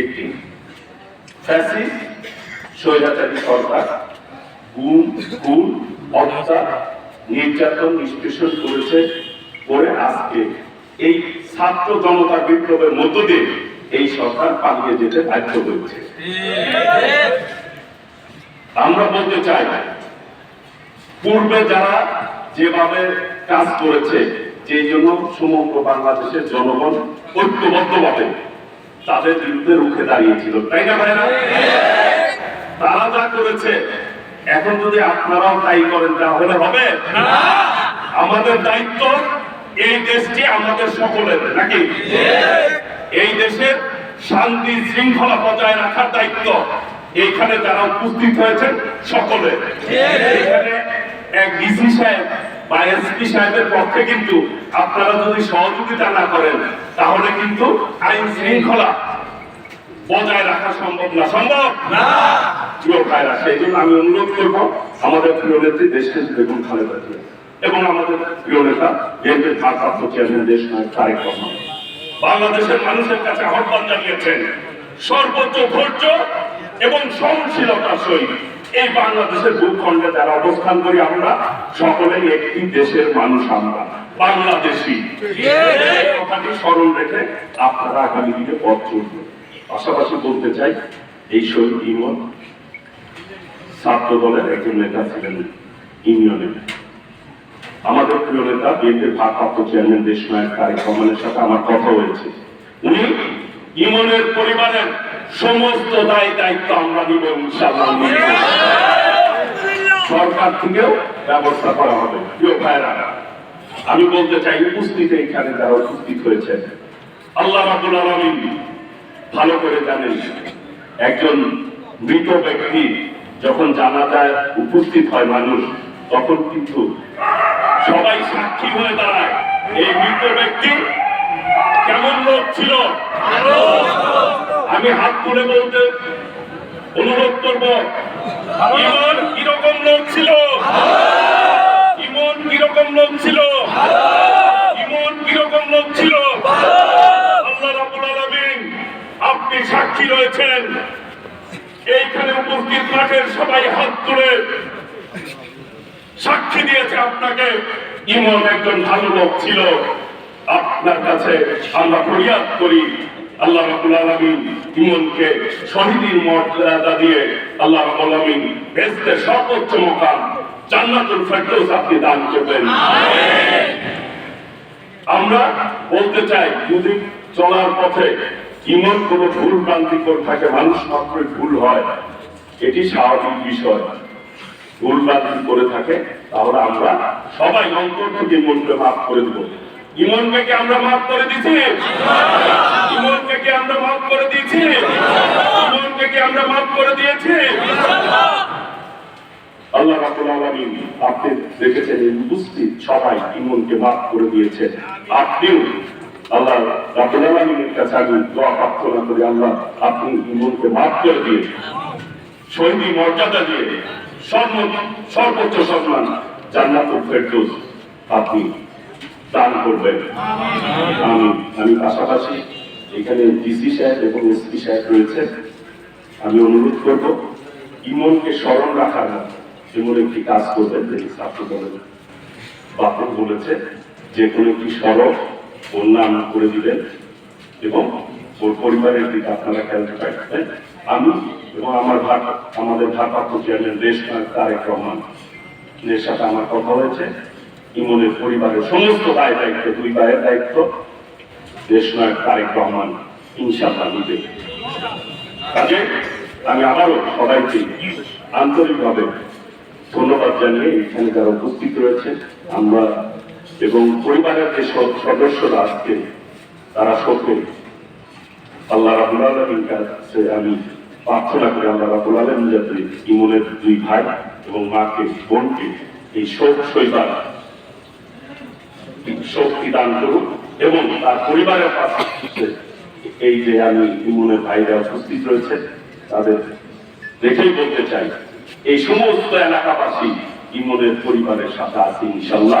একটি ফ্যাসিস্ট, স্বৈরাচারী সরকার, গুম, খুন হত্যা নির্যাতন, নিষ্পেষণ করেছে করে আজকে এই ছাত্র জনতা বিপ্লবের মধ্য দিয়ে এই সরকার পালিয়ে যেতে বাধ্য হয়েছে। আমরা বলতে চাই, পূর্বে যারা যেভাবে কাজ করেছে যে জন্য সমগ্র বাংলাদেশের জনগণ ঐক্যবদ্ধভাবে তাদের বিরুদ্ধে রুখে দাঁড়িয়েছিল তাই না ভাইরা? তারা যা করেছে এখন যদি আপনারাও তাই করেন তাহলে হবে? আমাদের দায়িত্ব এই দেশটি আমাদের সকলের নাকি? এই দেশের শান্তি শৃঙ্খলা বজায় রাখার দায়িত্ব এইখানে যারা উপস্থিত হয়েছেন সকলের। এখানে এক ডিসি সাহেব বা এসপি সাহেবের পক্ষে কিন্তু আপনারা যদি সহযোগিতা না করেন তাহলে কিন্তু আইন শৃঙ্খলা বজায় রাখা সম্ভব না। সম্ভব? না। প্রিয় ভাইরা সেই জন্য আমি অনুরোধ করব আমাদের প্রিয় নেত্রী দেশের বেগম খালেদা জিয়া এবং আমাদের প্রিয় নেতা বিএনপির ভারপ্রাপ্ত চেয়ারম্যান দেশ নায়ক তারেক রহমান। বাংলাদেশের মানুষের কাছে আহ্বান জানিয়েছেন সর্বোচ্চ ধৈর্য এবং সহনশীলতার সহিত এই বাংলাদেশের ভূখণ্ডে যারা অবস্থান করি আমরা সকলেই একটি দেশের মানুষ আমরা। বাংলাদেশি। কথাটি স্মরণ রেখে আপনারা আগামী দিনে পথ চলবেন পাশাপাশি বলতে চাই এই শহীদ ইমন ছাত্র দলের একজন নেতা ছিলেন ইউনিয়নের। আমাদের প্রিয় নেতা বিএনপির ভারপ্রাপ্ত চেয়ারম্যান দেশ নায়ক তারেক রহমানের সাথে আমার কথা হয়েছে। উনি ইমনের পরিবারের সমস্ত দায় দায়িত্ব আমরা নিব ইনশাআল্লাহ। সরকার থেকেও ব্যবস্থা করা হবে। প্রিয় ভাইরা আমি বলতে চাই উপস্থিত এখানে যারা উপস্থিত হয়েছে আল্লাহ রাবুল আলমিন ভালো করে জানেন একজন মৃত ব্যক্তি যখন জানা যায় উপস্থিত হয় মানুষ তখন কিন্তু সবাই সাক্ষী হয়ে দাঁড়ায় এই মৃত ব্যক্তি কেমন লোক ছিল? আমি হাত তুলে বলতে অনুরোধ করব ইমন কীরকম লোক ছিল? ইমন কীরকম লোক ছিল? ইমন কীরকম লোক ছিল? আল্লাহ রাবুল আলামিন আপনি সাক্ষী রয়েছেন। এইখানে উপস্থিত মাঠের সবাই হাত তুলে সাক্ষী দিয়েছে আপনাকে। ইমন একজন ভালো লোক ছিল। আপনার কাছে আমরা ফরিয়াদ করি। আল্লাহ রাব্বুল আলামিন ইমনকে শহীদের মর্যাদা দিয়ে আল্লাহ রাব্বুল আলামিন সর্বোচ্চ মকাম জান্নাতুল ফেরদৌস আপনি দান করবেন। আমরা বলতে চাই যদি চলার পথে ইমন কোনো ভুল ভ্রান্তি করে থাকে মানুষ মাত্রই ভুল হয় এটি স্বাভাবিক বিষয়। ভুল ভ্রান্তি করে থাকে তাহলে আমরা সবাই অন্তর থেকে ইমনকে মাফ করে দেবো। ইমনকে কি আমরা মাফ করে দিছি ইমনকে কি আমরা মাফ করে দিয়েছি ইমনকে কি আমরা মাফ করে দিয়েছি। আল্লাহ আলামিন আপনি দেখেছেন এই উপস্থিত সবাই ইমনকে মাফ করে দিয়েছে আপনিও আল্লাহ আলামিনের কাছে আমি দোয়া প্রার্থনা করি আল্লাহ আপনি ইমনকে মাফ করে দিয়ে শহীদি মর্যাদা দিয়ে সর্ব সর্বোচ্চ সম্মান জান্নাতুল ফেরদৌস আপনি দান করবেন। আমি আমি পাশাপাশি এখানে ডিসি সাহেব এবং এসপি সাহেব রয়েছে আমি অনুরোধ করব, ইমনকে স্মরণ রাখা রাখার এমন একটি কাজ করবেন, যিনি ছাত্র দলের বাপন বলেছে, যে কোনো একটি সড়ক নাম করে দিবেন এবং ওর পরিবারের দিকে আপনারা খেয়াল রাখবেন। আমি এবং আমার ভার, আমাদের ভারপ্রাপ্ত চেয়ারম্যান নায়ক তারেক রহমান, এর সাথে আমার কথা হয়েছে। ইমনের পরিবারের সমস্ত দায় দায়িত্ব, দুই ভাইয়ের দায়িত্ব নায়ক তারেক রহমান ইনশাআল্লাহ নিবে। কাজে আমি আবারও সবাইকে আন্তরিকভাবে ধন্যবাদ জানিয়ে এখানে যারা উপস্থিত রয়েছে, আমরা এবং পরিবারের যে সদ- সদস্যরা আজকে, তারা সকলে আল্লাহ রাবুল আলমীর কাছে আমি প্রার্থনা করি, আল্লাহ রাবুল আলম যাতে ইমনের দুই ভাই এবং মাকে, বোনকে এই শোক সইবার শক্তি দান করুন এবং তার পরিবারের পাশে এই যে আমি ইমনের ভাইরা উপস্থিত রয়েছে তাদের দেখেই বলতে চাই এই সমস্ত এলাকাবাসী ইমনের পরিবারের সাথে আছে ইনশাল্লাহ